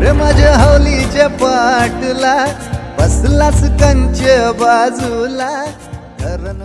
अरे माझ्या हौलीच्या पाटला बसलास कंच बाजूला धरण